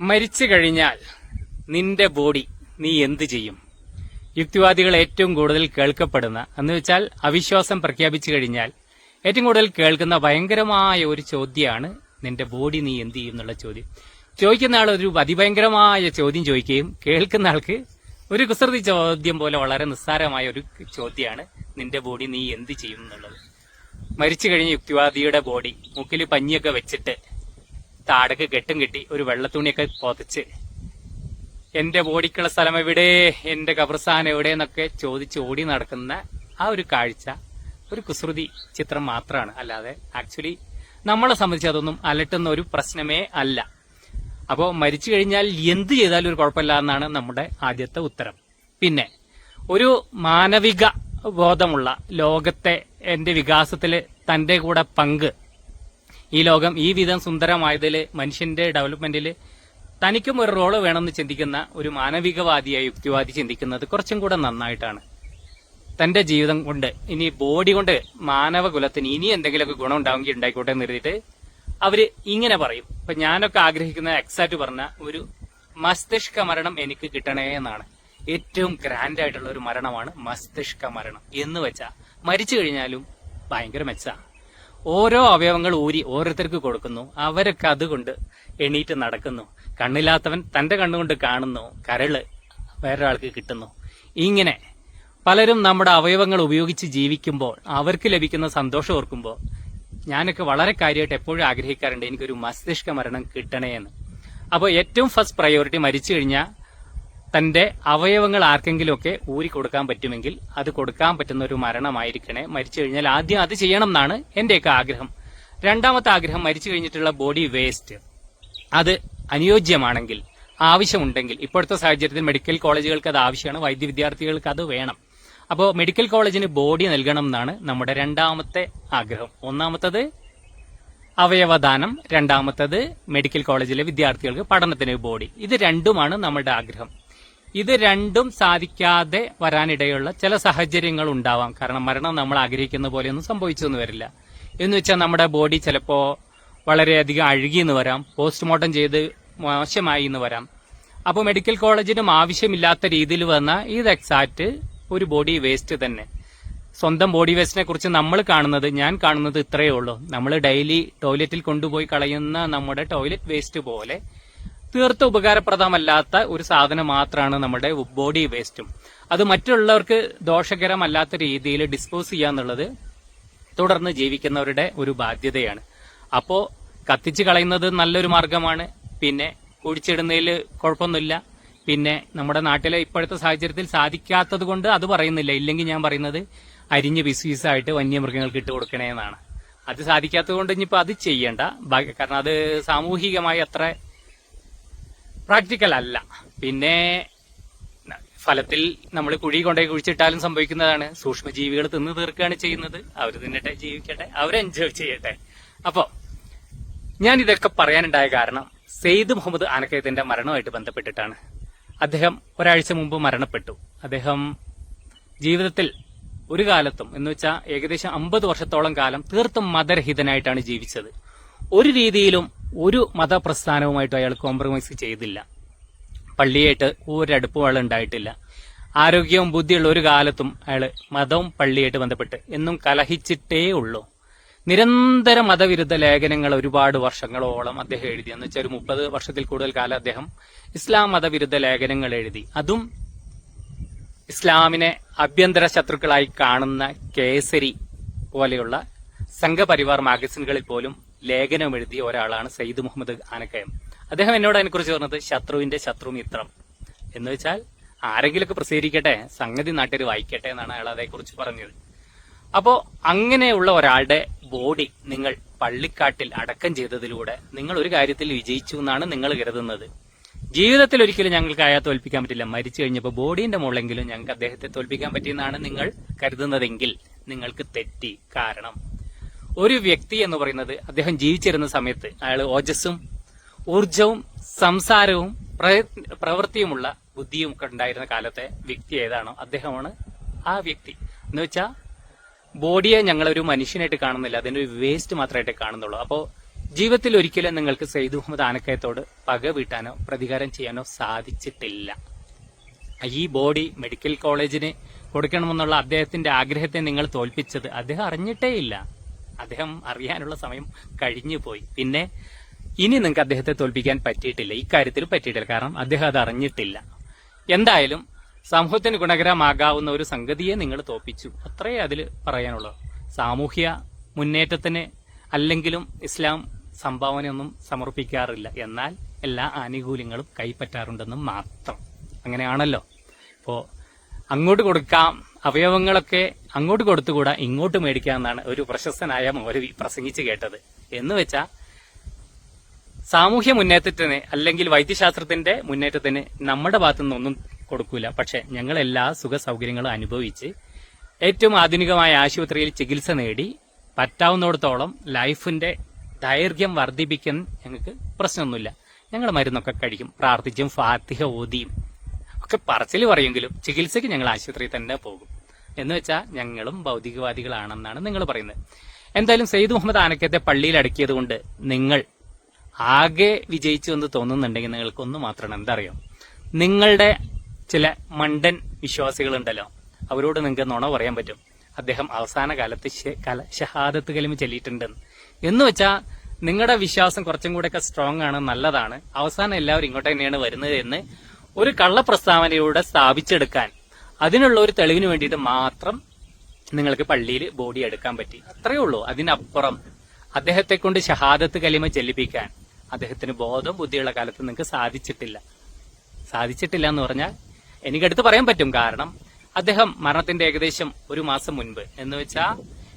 മരിച്ചു കഴിഞ്ഞാൽ നിന്റെ ബോഡി നീ എന്ത് ചെയ്യും? യുക്തിവാദികൾ ഏറ്റവും കൂടുതൽ കേൾക്കപ്പെടുന്ന എന്ന് വെച്ചാൽ അവിശ്വാസം പ്രഖ്യാപിച്ചു കഴിഞ്ഞാൽ ഏറ്റവും കൂടുതൽ കേൾക്കുന്ന ഭയങ്കരമായ ഒരു ചോദ്യമാണ് നിന്റെ ബോഡി നീ എന്ത് ചെയ്യും എന്നുള്ള ചോദ്യം. ചോദിക്കുന്ന ആൾ ഒരു അതിഭയങ്കരമായ ചോദ്യം ചോദിക്കുകയും കേൾക്കുന്ന ആൾക്ക് ഒരു കുസൃതി ചോദ്യം പോലെ വളരെ നിസ്സാരമായ ഒരു ചോദ്യമാണ് നിന്റെ ബോഡി നീ എന്ത് ചെയ്യും എന്നുള്ളത്. മരിച്ചു കഴിഞ്ഞ യുക്തിവാദിയുടെ ബോഡി മുക്കിൽ പഞ്ഞിയൊക്കെ വെച്ചിട്ട് താടക്ക് കെട്ടും കെട്ടി ഒരു വെള്ളത്തുണിയൊക്കെ പൊതച്ച്. എന്റെ ബോഡിക്കുള്ള സ്ഥലം എവിടെ? എന്റെ കബർസ്ഥാൻ എവിടെ എന്നൊക്കെ ചോദിച്ച് ഓടി നടക്കുന്ന ആ ഒരു കാഴ്ച ഒരു കുസൃതി ചിത്രം മാത്രമാണ് അല്ലാതെ ആക്ച്വലി നമ്മളെ സംബന്ധിച്ച് അതൊന്നും അലട്ടുന്ന ഒരു പ്രശ്നമേ അല്ല. അപ്പോൾ മരിച്ചു കഴിഞ്ഞാൽ എന്ത് ചെയ്താലും ഒരു കുഴപ്പമില്ല എന്നാണ് നമ്മുടെ ആദ്യത്തെ ഉത്തരം. പിന്നെ ഒരു മാനവിക ബോധമുള്ള ലോകത്തെ എന്റെ വികാസത്തിൽ തന്റെ കൂടെ പങ്ക് ഈ ലോകം ഈ വിധം സുന്ദരമായതിൽ മനുഷ്യന്റെ ഡെവലപ്മെന്റിൽ തനിക്കും ഒരു റോൾ വേണമെന്ന് ചിന്തിക്കുന്ന ഒരു മാനവികവാദിയായി യുക്തിവാദി ചിന്തിക്കുന്നത് കുറച്ചും കൂടെ നന്നായിട്ടാണ്. തന്റെ ജീവിതം കൊണ്ട് ഇനി ബോഡി കൊണ്ട് മാനവകുലത്തിന് ഇനി എന്തെങ്കിലുമൊക്കെ ഗുണം ഉണ്ടാവുമെങ്കിൽ ഉണ്ടായിക്കോട്ടെ എന്ന് കരുതിയിട്ട് അവർ ഇങ്ങനെ പറയും. ഇപ്പൊ ഞാനൊക്കെ ആഗ്രഹിക്കുന്ന എക്സാക്ട് പറഞ്ഞ ഒരു മസ്തിഷ്ക മരണം എനിക്ക് കിട്ടണേ എന്നാണ്. ഏറ്റവും ഗ്രാൻഡ് ആയിട്ടുള്ള ഒരു മരണമാണ് മസ്തിഷ്ക മരണം എന്ന് വെച്ചാ മരിച്ചു കഴിഞ്ഞാലും ഭയങ്കര മെച്ചാ. ഓരോ അവയവങ്ങൾ ഊരി ഓരോരുത്തർക്ക് കൊടുക്കുന്നു. അവരൊക്കെ അതുകൊണ്ട് എണീറ്റ് നടക്കുന്നു. കണ്ണില്ലാത്തവൻ തന്റെ കണ്ണുകൊണ്ട് കാണുന്നു. കരൾ വേറൊരാൾക്ക് കിട്ടുന്നു. ഇങ്ങനെ പലരും നമ്മുടെ അവയവങ്ങൾ ഉപയോഗിച്ച് ജീവിക്കുമ്പോൾ അവർക്ക് ലഭിക്കുന്ന സന്തോഷം ഓർക്കുമ്പോൾ ഞാനൊക്കെ വളരെ കാര്യമായിട്ട് എപ്പോഴും ആഗ്രഹിക്കാറുണ്ട് എനിക്കൊരു മസ്തിഷ്ക മരണം കിട്ടണേ എന്ന് അപ്പോൾ ഏറ്റവും ഫസ്റ്റ് പ്രയോറിറ്റി മരിച്ചു കഴിഞ്ഞാൽ തന്റെ അവയവങ്ങൾ ആർക്കെങ്കിലുമൊക്കെ ഊരി കൊടുക്കാൻ പറ്റുമെങ്കിൽ അത് കൊടുക്കാൻ പറ്റുന്ന ഒരു മരണമായിരിക്കണേ. മരിച്ചു കഴിഞ്ഞാൽ ആദ്യം അത് ചെയ്യണം എന്നാണ് എന്റെയൊക്കെ ആഗ്രഹം. രണ്ടാമത്തെ ആഗ്രഹം മരിച്ചു കഴിഞ്ഞിട്ടുള്ള ബോഡി വേസ്റ്റ് അത് അനുയോജ്യമാണെങ്കിൽ ആവശ്യമുണ്ടെങ്കിൽ ഇപ്പോഴത്തെ സാഹചര്യത്തിൽ മെഡിക്കൽ കോളേജുകൾക്ക് അത് ആവശ്യമാണ് വൈദ്യ വിദ്യാർത്ഥികൾക്ക് അത് വേണം. അപ്പോൾ മെഡിക്കൽ കോളേജിന് ബോഡി നൽകണം എന്നാണ് നമ്മുടെ രണ്ടാമത്തെ ആഗ്രഹം. ഒന്നാമത്തത് അവയവദാനം രണ്ടാമത്തത് മെഡിക്കൽ കോളേജിലെ വിദ്യാർത്ഥികൾക്ക് പഠനത്തിന് ബോഡി ഇത് രണ്ടുമാണ് നമ്മുടെ ആഗ്രഹം. ഇത് രണ്ടും സാധിക്കാതെ വരാനിടയുള്ള ചില സാഹചര്യങ്ങൾ ഉണ്ടാവാം. കാരണം മരണം നമ്മൾ ആഗ്രഹിക്കുന്ന പോലെയൊന്നും സംഭവിച്ചൊന്നും വരില്ല. എന്ന് വെച്ചാൽ നമ്മുടെ ബോഡി ചിലപ്പോൾ വളരെയധികം അഴുകി എന്ന് വരാം പോസ്റ്റ്മോർട്ടം ചെയ്ത് മോശമായി എന്ന് വരാം. അപ്പോൾ മെഡിക്കൽ കോളേജിനും ആവശ്യമില്ലാത്ത രീതിയിൽ വന്ന ഇത് എക്സാക്ട് ഒരു ബോഡി വേസ്റ്റ് തന്നെ. സ്വന്തം ബോഡി വേസ്റ്റിനെ കുറിച്ച് നമ്മൾ കാണുന്നത് ഞാൻ കാണുന്നത് ഇത്രയേ ഉള്ളൂ. നമ്മൾ ഡെയിലി ടോയ്ലറ്റിൽ കൊണ്ടുപോയി കളയുന്ന നമ്മുടെ ടോയ്ലറ്റ് വേസ്റ്റ് പോലെ തീർത്തും ഉപകാരപ്രദമല്ലാത്ത ഒരു സാധനം മാത്രമാണ് നമ്മുടെ ബോഡി വേസ്റ്റും. അത് മറ്റുള്ളവർക്ക് ദോഷകരമല്ലാത്ത രീതിയിൽ ഡിസ്പോസ് ചെയ്യാന്നുള്ളത് തുടർന്ന് ജീവിക്കുന്നവരുടെ ഒരു ബാധ്യതയാണ്. അപ്പോ കത്തിച്ച് കളയുന്നത് നല്ലൊരു മാർഗമാണ്. പിന്നെ കുഴിച്ചിടുന്നതിൽ കുഴപ്പമൊന്നുമില്ല. പിന്നെ നമ്മുടെ നാട്ടിലെ ഇപ്പോഴത്തെ സാഹചര്യത്തിൽ സാധിക്കാത്തത് കൊണ്ട് അത് പറയുന്നില്ല. ഇല്ലെങ്കിൽ ഞാൻ പറയുന്നത് അരിഞ്ഞ് പീസ് പീസായിട്ട് വന്യമൃഗങ്ങൾക്ക് ഇട്ട് കൊടുക്കണേ എന്നാണ് അത് സാധിക്കാത്തത് കൊണ്ട് ഇനിയിപ്പോൾ അത് ചെയ്യണ്ട. കാരണം അത് സാമൂഹികമായി അത്ര പ്രാക്ടിക്കൽ അല്ല. പിന്നെ ഫലത്തിൽ നമ്മൾ കുഴി കൊണ്ടുപോയി കുഴിച്ചിട്ടാലും സംഭവിക്കുന്നതാണ്. സൂക്ഷ്മജീവികൾ തിന്നു തീർക്കുകയാണ് ചെയ്യുന്നത്. അവർ തിന്നട്ടെ ജീവിക്കട്ടെ അവർ എൻജോയ് ചെയ്യട്ടെ. അപ്പോൾ ഞാൻ ഇതൊക്കെ പറയാനുണ്ടായ കാരണം സെയ്ദ് മുഹമ്മദ് ആനക്കയത്തിന്റെ മരണവുമായിട്ട് ബന്ധപ്പെട്ടിട്ടാണ്. അദ്ദേഹം ഒരാഴ്ച മുമ്പ് മരണപ്പെട്ടു. അദ്ദേഹം ജീവിതത്തിൽ ഒരു കാലത്തും എന്ന് വെച്ചാൽ ഏകദേശം അമ്പത് വർഷത്തോളം കാലം തീർത്തും മതരഹിതനായിട്ടാണ് ജീവിച്ചത്. ഒരു രീതിയിലും ഒരു മതപ്രസ്ഥാനവുമായിട്ട് അയാൾ കോംപ്രമൈസ് ചെയ്തില്ല. പള്ളിയായിട്ട് ഒരടുപ്പുകൾ ഉണ്ടായിട്ടില്ല. ആരോഗ്യവും ബുദ്ധിയുള്ള ഒരു കാലത്തും അയാൾ മതവും പള്ളിയായിട്ട് ബന്ധപ്പെട്ട് എന്നും കലഹിച്ചിട്ടേ ഉള്ളൂ. നിരന്തര മതവിരുദ്ധ ലേഖനങ്ങൾ ഒരുപാട് വർഷങ്ങളോളം അദ്ദേഹം എഴുതി. എന്ന് വെച്ചാൽ ഒരു മുപ്പത് വർഷത്തിൽ കൂടുതൽ കാലം അദ്ദേഹം ഇസ്ലാം മതവിരുദ്ധ ലേഖനങ്ങൾ എഴുതി. അതും ഇസ്ലാമിനെ ആഭ്യന്തര ശത്രുക്കളായി കാണുന്ന കേസരി പോലെയുള്ള സംഘപരിവാർ മാഗസിനുകളിൽ പോലും ലേഖനം എഴുതിയ ഒരാളാണ് സയ്യിദ് മുഹമ്മദ് ആനക്കയം. അദ്ദേഹം എന്നോട് അതിനെക്കുറിച്ച് പറഞ്ഞത് ശത്രുവിന്റെ ശത്രു മിത്രം എന്ന് വെച്ചാൽ ആരെങ്കിലുമൊക്കെ പ്രസിദ്ധീകരിക്കട്ടെ സംഗതി നാട്ടിൽ വായിക്കട്ടെ എന്നാണ് അയാൾ അതേക്കുറിച്ച് പറഞ്ഞത്. അപ്പോ അങ്ങനെയുള്ള ഒരാളുടെ ബോഡി നിങ്ങൾ പള്ളിക്കാട്ടിൽ അടക്കം ചെയ്തതിലൂടെ നിങ്ങൾ ഒരു കാര്യത്തിൽ വിജയിച്ചു എന്നാണ് നിങ്ങൾ കരുതുന്നത്. ജീവിതത്തിൽ ഒരിക്കലും ഞങ്ങൾക്ക് അയാൾ തോൽപ്പിക്കാൻ പറ്റില്ല. മരിച്ചു കഴിഞ്ഞപ്പോൾ ബോഡീന്റെ മുകളെങ്കിലും ഞങ്ങൾക്ക് അദ്ദേഹത്തെ തോൽപ്പിക്കാൻ പറ്റിയെന്നാണ് നിങ്ങൾ കരുതുന്നതെങ്കിൽ നിങ്ങൾക്ക് തെറ്റി. കാരണം ഒരു വ്യക്തി എന്ന് പറയുന്നത് അദ്ദേഹം ജീവിച്ചിരുന്ന സമയത്ത് അയാൾ ഓജസ്സും ഊർജവും സംസാരവും പ്രവൃത്തിയുമുള്ള ബുദ്ധിയും ഒക്കെ ഉണ്ടായിരുന്ന കാലത്തെ വ്യക്തി ഏതാണോ അദ്ദേഹമാണ് ആ വ്യക്തി. എന്ന് വെച്ചാൽ ബോഡിയെ ഞങ്ങൾ ഒരു മനുഷ്യനായിട്ട് കാണുന്നില്ല അതിന്റെ ഒരു വേസ്റ്റ് മാത്രമായിട്ട് കാണുന്നുള്ളൂ. അപ്പോൾ ജീവിതത്തിൽ ഒരിക്കലും നിങ്ങൾക്ക് സെയ്ദ് മുഹമ്മദ് ആനക്കയത്തോട് പക വീട്ടാനോ പ്രതികാരം ചെയ്യാനോ സാധിച്ചിട്ടില്ല. ഈ ബോഡി മെഡിക്കൽ കോളേജിന് കൊടുക്കണമെന്നുള്ള അദ്ദേഹത്തിന്റെ ആഗ്രഹത്തെ നിങ്ങൾ തോൽപ്പിച്ചത് അദ്ദേഹം അറിഞ്ഞിട്ടേ ഇല്ല അദ്ദേഹം അറിയാനുള്ള സമയം കഴിഞ്ഞു പോയി. പിന്നെ ഇനി നിങ്ങൾക്ക് അദ്ദേഹത്തെ തോൽപ്പിക്കാൻ പറ്റിയിട്ടില്ല. ഇക്കാര്യത്തിൽ പറ്റിയിട്ടില്ല. കാരണം അദ്ദേഹം അത് അറിഞ്ഞിട്ടില്ല. എന്തായാലും സമൂഹത്തിന് ഗുണകരമാകാവുന്ന ഒരു സംഗതിയെ നിങ്ങൾ തോപ്പിച്ചു അത്രയേ അതിൽ പറയാനുള്ളൂ. സാമൂഹ്യ മുന്നേറ്റത്തിന് അല്ലെങ്കിലും ഇസ്ലാം സംഭാവനയൊന്നും സമർപ്പിക്കാറില്ല. എന്നാൽ എല്ലാ ആനുകൂല്യങ്ങളും കൈപ്പറ്റാറുണ്ടെന്നും മാത്രം. അങ്ങനെയാണല്ലോ. ഇപ്പോ അങ്ങോട്ട് കൊടുക്കാം. അവയവങ്ങളൊക്കെ അങ്ങോട്ട് കൊടുത്തുകൂടാ ഇങ്ങോട്ട് മേടിക്കാം എന്നാണ് ഒരു പ്രശസ്തനായ മൗലവി പ്രസംഗിച്ചു കേട്ടത്. എന്ന് വെച്ചാ സാമൂഹ്യ മുന്നേറ്റത്തിന് അല്ലെങ്കിൽ വൈദ്യശാസ്ത്രത്തിന്റെ മുന്നേറ്റത്തിന് നമ്മുടെ ഭാഗത്തു നിന്നൊന്നും കൊടുക്കൂല. പക്ഷെ ഞങ്ങൾ എല്ലാ സുഖ സൗകര്യങ്ങളും അനുഭവിച്ച് ഏറ്റവും ആധുനികമായ ആശുപത്രിയിൽ ചികിത്സ നേടി പറ്റാവുന്നിടത്തോളം ലൈഫിന്റെ ദൈർഘ്യം വർദ്ധിപ്പിക്കാൻ ഞങ്ങൾക്ക് പ്രശ്നമൊന്നുമില്ല. ഞങ്ങൾ മരുന്നൊക്കെ കഴിക്കും. പ്രാർത്ഥിച്ചും ഫാത്തിഹ ഓതിയും ഒക്കെ പറച്ചിൽ പറയുമെങ്കിലും ചികിത്സയ്ക്ക് ഞങ്ങൾ ആശുപത്രിയിൽ തന്നെ പോകും. എന്ന് വെച്ചാൽ ഞങ്ങളും ഭൗതികവാദികളാണെന്നാണ് നിങ്ങൾ പറയുന്നത്. എന്തായാലും സെയ്ദ് മുഹമ്മദ് ആനക്കത്തെ പള്ളിയിൽ അടക്കിയത് കൊണ്ട് നിങ്ങൾ ആകെ വിജയിച്ചു എന്ന് തോന്നുന്നുണ്ടെങ്കിൽ നിങ്ങൾക്ക് ഒന്ന് മാത്രമാണ് എന്താ അറിയോ നിങ്ങളുടെ ചില മണ്ടൻ വിശ്വാസികൾ ഉണ്ടല്ലോ അവരോട് നിങ്ങൾക്ക് നുണ പറയാൻ പറ്റും. അദ്ദേഹം അവസാന കാലത്ത് കല- ഷഹാദത്ത് കലിമ ചൊല്ലിയിട്ടുണ്ടെന്ന് എന്ന് വെച്ചാൽ നിങ്ങളുടെ വിശ്വാസം കുറച്ചും കൂടെയൊക്കെ സ്ട്രോങ് ആണ് നല്ലതാണ്. അവസാനം എല്ലാവരും ഇങ്ങോട്ട് തന്നെയാണ് വരുന്നത് എന്ന് ഒരു കള്ള പ്രസ്താവനയിലൂടെ സ്ഥാപിച്ചെടുക്കാൻ. അതിനുള്ള ഒരു തെളിവിന് വേണ്ടിയിട്ട് മാത്രം നിങ്ങൾക്ക് പള്ളിയിൽ ബോഡി എടുക്കാൻ പറ്റി. അത്രയേ ഉള്ളൂ. അതിനപ്പുറം അദ്ദേഹത്തെ കൊണ്ട് ഷഹാദത്ത് കലിമ ചെല്ലിപ്പിക്കാൻ അദ്ദേഹത്തിന് ബോധം ബുദ്ധിയുള്ള കാലത്ത് നിങ്ങൾക്ക് സാധിച്ചിട്ടില്ല. സാധിച്ചിട്ടില്ല എന്ന് പറഞ്ഞാൽ എനിക്കടുത്ത് പറയാൻ പറ്റും. കാരണം അദ്ദേഹം മരണത്തിന്റെ ഏകദേശം ഒരു മാസം മുൻപ് എന്ന് വെച്ചാൽ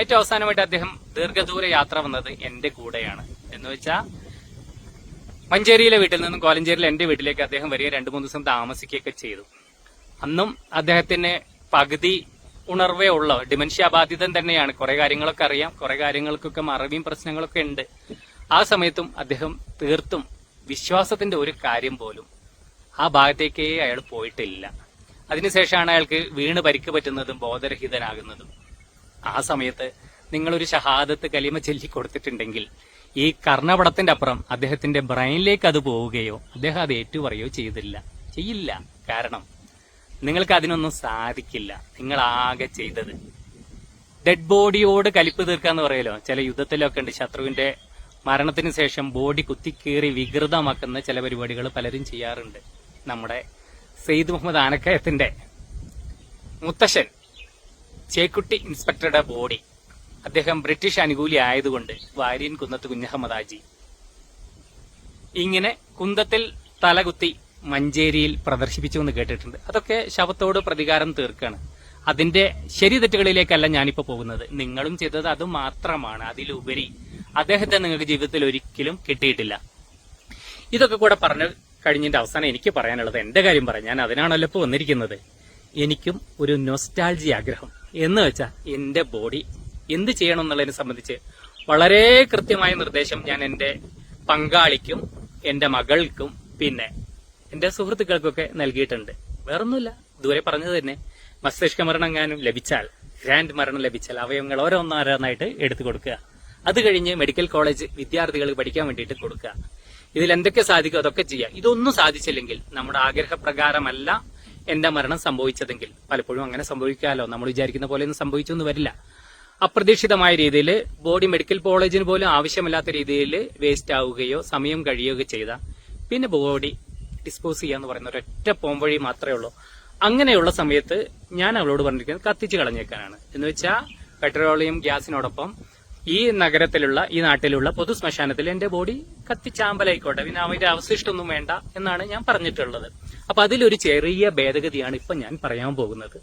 ഏറ്റവും അവസാനമായിട്ട് അദ്ദേഹം ദീർഘദൂര യാത്ര വന്നത് എന്റെ കൂടെയാണ്. എന്ന് വെച്ചാൽ മഞ്ചേരിയിലെ വീട്ടിൽ നിന്നും കോലഞ്ചേരിയിലെ എന്റെ വീട്ടിലേക്ക് അദ്ദേഹം വരിക രണ്ടു മൂന്ന് ദിവസം താമസിക്കുകയൊക്കെ ചെയ്തു. അന്നും അദ്ദേഹത്തിന് പകുതി ഉണർവേ ഉള്ള ഡിമെൻഷ്യ ബാധിതൻ തന്നെയാണ്. കുറെ കാര്യങ്ങളൊക്കെ അറിയാം കുറെ കാര്യങ്ങൾക്കൊക്കെ മറവിയും പ്രശ്നങ്ങളൊക്കെ ഉണ്ട്. ആ സമയത്തും അദ്ദേഹം തീർത്തും വിശ്വാസത്തിന്റെ ഒരു കാര്യം പോലും ആ ഭാഗത്തേക്കേ അയാൾ പോയിട്ടില്ല. അതിനുശേഷമാണ് അയാൾക്ക് വീണ് പരിക്ക് പറ്റുന്നതും ബോധരഹിതനാകുന്നതും. ആ സമയത്ത് നിങ്ങളൊരു ഷഹാദത്ത് കലിമ ചൊല്ലി കൊടുത്തിട്ടുണ്ടെങ്കിൽ ഈ കർണപടത്തിന്റെ അപ്പുറം അദ്ദേഹത്തിന്റെ ബ്രെയിനിലേക്ക് അത് പോവുകയോ അദ്ദേഹം അത് ഏറ്റുപറയോ ചെയ്തില്ല. ചെയ്യില്ല. കാരണം നിങ്ങൾക്ക് അതിനൊന്നും സാധിക്കില്ല. നിങ്ങൾ ആകെ ചെയ്തത്. ഡെഡ് ബോഡിയോട് കലിപ്പ് തീർക്കാന്ന് പറയലോ? ചില യുദ്ധത്തിലൊക്കെ ഉണ്ട്. ശത്രുവിന്റെ മരണത്തിന് ശേഷം ബോഡി കുത്തിക്കേറി വികൃതമാക്കുന്ന ചില പരിപാടികൾ പലരും ചെയ്യാറുണ്ട്. നമ്മുടെ സെയ്ദ് മുഹമ്മദ് ആനക്കയത്തിന്റെ മുത്തശ്ശൻ ചേക്കുട്ടി ഇൻസ്പെക്ടറുടെ ബോഡി. അദ്ദേഹം ബ്രിട്ടീഷ് അനുകൂലി ആയതുകൊണ്ട് വാര്യൻ കുന്നത്ത് കുഞ്ഞഹമ്മദാജി ഇങ്ങനെ കുന്തത്തിൽ തലകുത്തി മഞ്ചേരിയിൽ പ്രദർശിപ്പിച്ചു എന്ന് കേട്ടിട്ടുണ്ട്. അതൊക്കെ ശവത്തോട് പ്രതികാരം തീർക്കാണ്. അതിന്റെ ശരി തെറ്റുകളിലേക്കല്ല ഞാനിപ്പോ പോകുന്നത്. നിങ്ങളും ചെയ്തത് അത് മാത്രമാണ്. അതിലുപരി അദ്ദേഹത്തെ നിങ്ങൾക്ക് ജീവിതത്തിൽ ഒരിക്കലും കിട്ടിയിട്ടില്ല. ഇതൊക്കെ കൂടെ പറഞ്ഞു കഴിഞ്ഞതിന്റെ അവസാനം എനിക്ക് പറയാനുള്ളത് എന്റെ കാര്യം പറയാം. ഞാൻ അതിനാണല്ലോ ഇപ്പോൾ വന്നിരിക്കുന്നത്. എനിക്കും ഒരു നൊസ്റ്റാൾജി ആഗ്രഹം. എന്ന് വെച്ചാൽ എന്റെ ബോഡി എന്ത് ചെയ്യണം എന്നുള്ളതിനെ സംബന്ധിച്ച് വളരെ കൃത്യമായ നിർദ്ദേശം ഞാൻ എന്റെ പങ്കാളിക്കും എന്റെ മകൾക്കും പിന്നെ എന്റെ സുഹൃത്തുക്കൾക്കൊക്കെ നൽകിയിട്ടുണ്ട്. വേറൊന്നുമില്ല. ദൂരെ പറഞ്ഞത് തന്നെ. മസ്തിഷ്ക മരണം എങ്ങാനും ലഭിച്ചാൽ ഗ്രാൻഡ് മരണം ലഭിച്ചാൽ അവയവങ്ങൾ ഓരോന്നോരോന്നായിട്ട് എടുത്തു കൊടുക്കുക. അത് കഴിഞ്ഞ് മെഡിക്കൽ കോളേജ് വിദ്യാർത്ഥികൾക്ക് പഠിക്കാൻ വേണ്ടിയിട്ട് കൊടുക്കുക. ഇതിൽ എന്തൊക്കെ സാധിക്കും അതൊക്കെ ചെയ്യാം ഇതൊന്നും സാധിച്ചില്ലെങ്കിൽ നമ്മുടെ ആഗ്രഹപ്രകാരമല്ല എന്റെ മരണം സംഭവിച്ചതെങ്കിൽ പലപ്പോഴും അങ്ങനെ സംഭവിക്കാമല്ലോ. നമ്മൾ വിചാരിക്കുന്ന പോലെ ഒന്നും സംഭവിച്ചൊന്നും വരില്ല. അപ്രതീക്ഷിതമായ രീതിയിൽ ബോഡി മെഡിക്കൽ കോളേജിന് പോലും ആവശ്യമില്ലാത്ത രീതിയിൽ വേസ്റ്റ് ആവുകയോ സമയം കഴിയുകയോ ചെയ്ത പിന്നെ ബോഡി ഡിസ്പോസ് ചെയ്യാന്ന് പറയുന്ന ഒരൊറ്റ പോംവഴി മാത്രമേ ഉള്ളൂ. അങ്ങനെയുള്ള സമയത്ത് ഞാൻ അവളോട് പറഞ്ഞിരിക്കുന്നത് കത്തിച്ച് കളഞ്ഞേക്കാനാണ്. എന്ന് വെച്ചാൽ പെട്രോളിയം ഗ്യാസിനോടൊപ്പം ഈ നഗരത്തിലുള്ള ഈ നാട്ടിലുള്ള പൊതു ശ്മശാനത്തിൽ എന്റെ ബോഡി കത്തിച്ചാമ്പലായിക്കോട്ടെ. പിന്നെ അവന്റെ അവശിഷ്ടൊന്നും വേണ്ട എന്നാണ് ഞാൻ പറഞ്ഞിട്ടുള്ളത്. അപ്പൊ അതിലൊരു ചെറിയ ഭേദഗതിയാണ് ഇപ്പൊ ഞാൻ പറയാൻ പോകുന്നത്.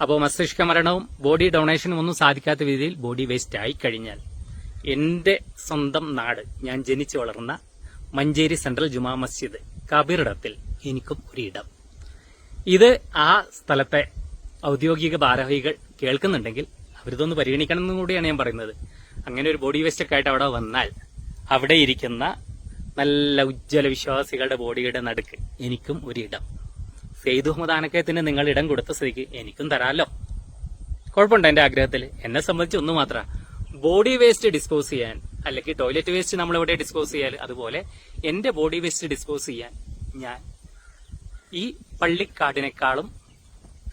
അപ്പോൾ മസ്തിഷ്ക മരണവും ബോഡി ഡൊണേഷനും ഒന്നും സാധിക്കാത്ത രീതിയിൽ ബോഡി വേസ്റ്റ് ആയി കഴിഞ്ഞാൽ എന്റെ സ്വന്തം നാട് ഞാൻ ജനിച്ചു വളർന്ന മഞ്ചേരി സെൻട്രൽ ജുമാ മസ്ജിദ് കബീറിടത്തിൽ എനിക്കും ഒരിടം. ഇത് ആ സ്ഥലത്തെ ഔദ്യോഗിക ഭാരവാഹികൾ കേൾക്കുന്നുണ്ടെങ്കിൽ അവരിതൊന്ന് പരിഗണിക്കണം എന്നും കൂടിയാണ് ഞാൻ പറയുന്നത്. അങ്ങനെ ഒരു ബോഡി വേസ്റ്റ് ഒക്കെ ആയിട്ട് അവിടെ വന്നാൽ അവിടെ ഇരിക്കുന്ന നല്ല ഉജ്ജ്വല വിശ്വാസികളുടെ ബോഡിയുടെ നടുക്ക് എനിക്കും ഒരു മുഹമ്മദ് ആനക്കയത്തിന് നിങ്ങൾ ഇടം കൊടുത്ത സ്ഥിതിക്ക് എനിക്കും തരാമല്ലോ. കുഴപ്പമുണ്ട് എന്റെ ആഗ്രഹത്തിൽ? എന്നെ സംബന്ധിച്ച് ഒന്ന് മാത്രം. ബോഡി വേസ്റ്റ് ഡിസ്പോസ് ചെയ്യാൻ അല്ലെങ്കിൽ ടോയ്ലറ്റ് വേസ്റ്റ് നമ്മൾ എവിടെ ഡിസ്പോസ് ചെയ്യാൽ അതുപോലെ എന്റെ ബോഡി വേസ്റ്റ് ഡിസ്പോസ് ചെയ്യാൻ ഞാൻ ഈ പള്ളിക്കാടിനേക്കാളും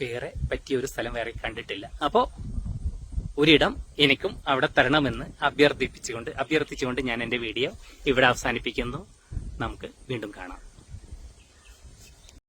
വേറെ പറ്റിയ ഒരു സ്ഥലം വേറെ കണ്ടിട്ടില്ല. അപ്പോ ഒരിടം എനിക്കും അവിടെ തരണമെന്ന് അഭ്യർത്ഥിപ്പിച്ചുകൊണ്ട് അഭ്യർത്ഥിച്ചുകൊണ്ട് ഞാൻ എന്റെ വീഡിയോ ഇവിടെ അവസാനിപ്പിക്കുന്നു. നമുക്ക് വീണ്ടും കാണാം.